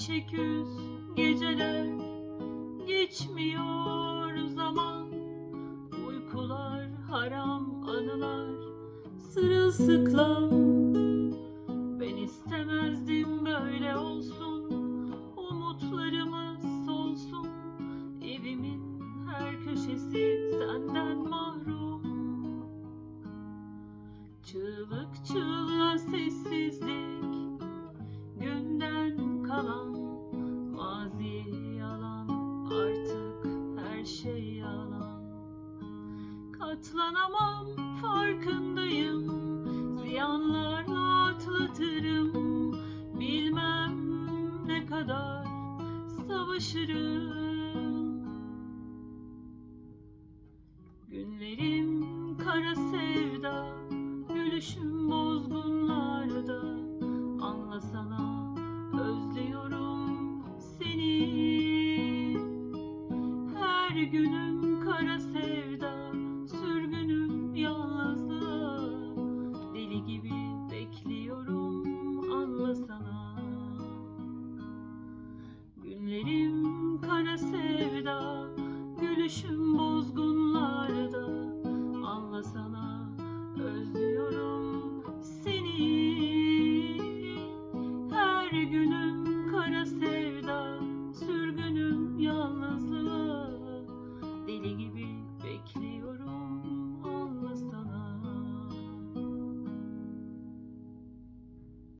Gevşeküz geceler geçmiyor zaman. Uykular haram anılar sırılsıklam. Ben istemezdim böyle olsun. Umutlarımız solsun. Evimin her köşesi senden mahrum. Çığlık çığlığa her şey yalan. Katlanamam farkındayım. Ziyanlarla atlatırım. Bilmem ne kadar savaşırım. Günlerim Sürgünüm kara sevda, sürgünüm yalnızlığa. Deli gibi bekliyorum anlasana Günlerim kara sevda, gülüşüm bozgunlar